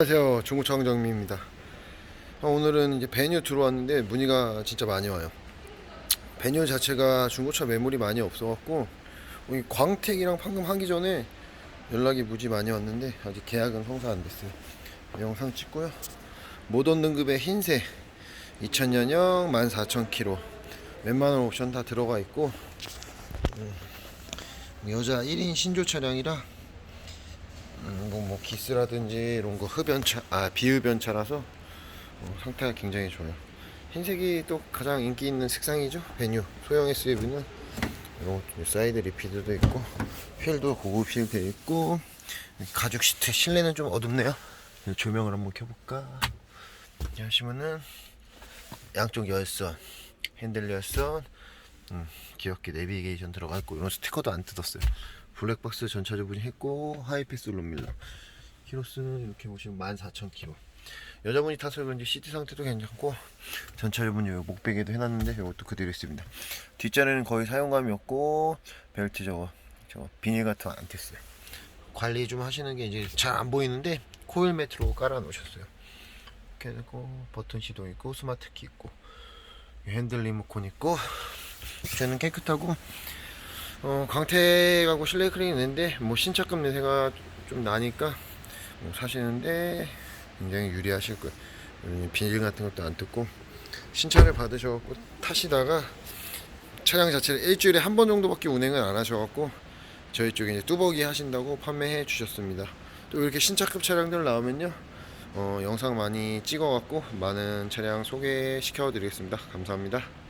안녕하세요. 중고차 황정미입니다. 어, 오늘은 이제 베뉴 들어왔는데 문의가 진짜 많이 와요. 베뉴 자체가 중고차 매물이 많이 없어갖고 광택이랑 방금 하기 전에 연락이 무지 많이 왔는데 아직 계약은 성사 안 됐어요. 영상 찍고요. 모던 등급의 흰색 2000년형 14000km 웬만한 옵션 다 들어가 있고 음, 여자 1인 신조 차량이라 음, 뭐, 뭐 기스라든지 이런 거 흡연차 아 비흡연차라서 어, 상태가 굉장히 좋아요. 흰색이 또 가장 인기 있는 색상이죠. 베뉴 소형 SUV는 이런 사이드 리피드도 있고 휠도 고급 휠 되어 있고 가죽 시트 실내는 좀 어둡네요. 조명을 한번 켜볼까? 하시면은 양쪽 열선 핸들 열선 음, 귀엽게 내비게이션 들어가 있고 이런 스티커도 안 뜯었어요. 블랙박스 전차주분이 했고 하이패스 룸밀러 키로수는 이렇게 보시면 14,000km 여자분이 타서 그런지 시트 상태도 괜찮고 전차주분이 여기 목베개도 해놨는데 이것도 그대로 있습니다. 뒷자리는 거의 사용감이 없고 벨트 저거 저거 비닐 같은 거 안 뗐어요. 관리 좀 하시는 게 이제 잘 안 보이는데 코일 매트로 깔아 놓으셨어요. 이렇게 되고 버튼 시동 있고 스마트 키 있고 핸들 리모컨 있고 쟤는 깨끗하고 어, 광택하고 실내 크레인 있는데 뭐 신차급 내세가 좀 나니까 뭐 사시는데 굉장히 유리하실 거예요. 비닐 같은 것도 안 뜯고 신차를 받으셔갖고 타시다가 차량 자체를 일주일에 한 번 정도밖에 운행을 안 하셔갖고 저희 쪽에 이제 뚜벅이 하신다고 판매해 주셨습니다. 또 이렇게 신차급 차량들 나오면요. 어, 영상 많이 찍어갖고 많은 차량 소개시켜 드리겠습니다. 감사합니다.